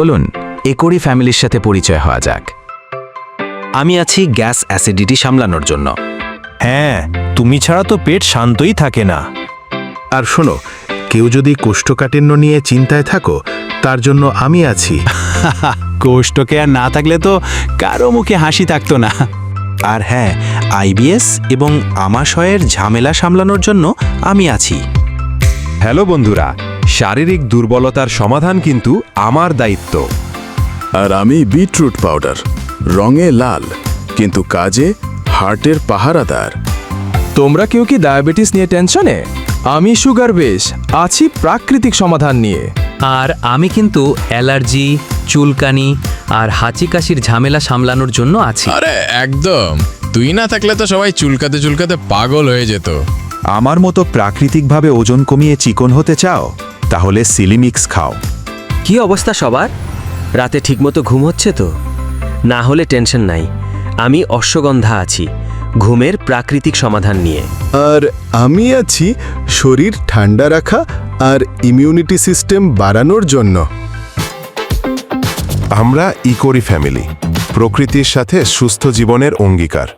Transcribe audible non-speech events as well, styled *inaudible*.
চলুন একরি ফ্যামিলির সাথে পরিচয় হওয়া যাক। আমি আছি গ্যাস অ্যাসিডিটি সামলানোর জন্য। হ্যাঁ তুমি ছাড়া তো পেট শান্তই থাকে না। আর শোনো কেউ যদি কোষ্ঠকাঠিন্য নিয়ে চিন্তায় থাকো তার জন্য আমি আছি। *laughs* কোষ্ঠকে আর না থাকলে তো কারও মুখে হাসি থাকতো না। আর হ্যাঁ আইবিএস এবং আমাশয়ের ঝামেলা সামলানোর জন্য আমি আছি। হ্যালো বন্ধুরা শারীরিক দুর্বলতার সমাধান কিন্তু আমার দায়িত্ব। আর আমি বিটরুট পাউডার রঙে লাল কিন্তু কাজে হার্টের পাহারাদার। তোমরা কেউ কি ডায়াবেটিস নিয়ে টেনশনে? আমি সুগার বেশ আছি প্রাকৃতিক সমাধান নিয়ে। আর আমি কিন্তু অ্যালার্জি চুলকানি আর হাঁচি কাশির ঝামেলা সামলানোর জন্য আছি। আরে একদম। তুই না থাকলে তো সবাই চুলকাতে চুলকাতে পাগল হয়ে যেত। আমার মতো প্রাকৃতিকভাবে ওজন কমিয়ে চিকন হতে চাও? তাহলে সিলিমিক্স খাও। কি অবস্থা সবার? রাতে ঠিকমতো ঘুম হচ্ছে তো? না হলে টেনশন নাই। আমি অশ্বগন্ধা আছি ঘুমের প্রাকৃতিক সমাধান নিয়ে। আর আমি আছি শরীর ঠান্ডা রাখা আর ইমিউনিটি সিস্টেম বাড়ানোর জন্য। আমরা ইকোরি ফ্যামিলি প্রকৃতির সাথে সুস্থ জীবনের অঙ্গীকার।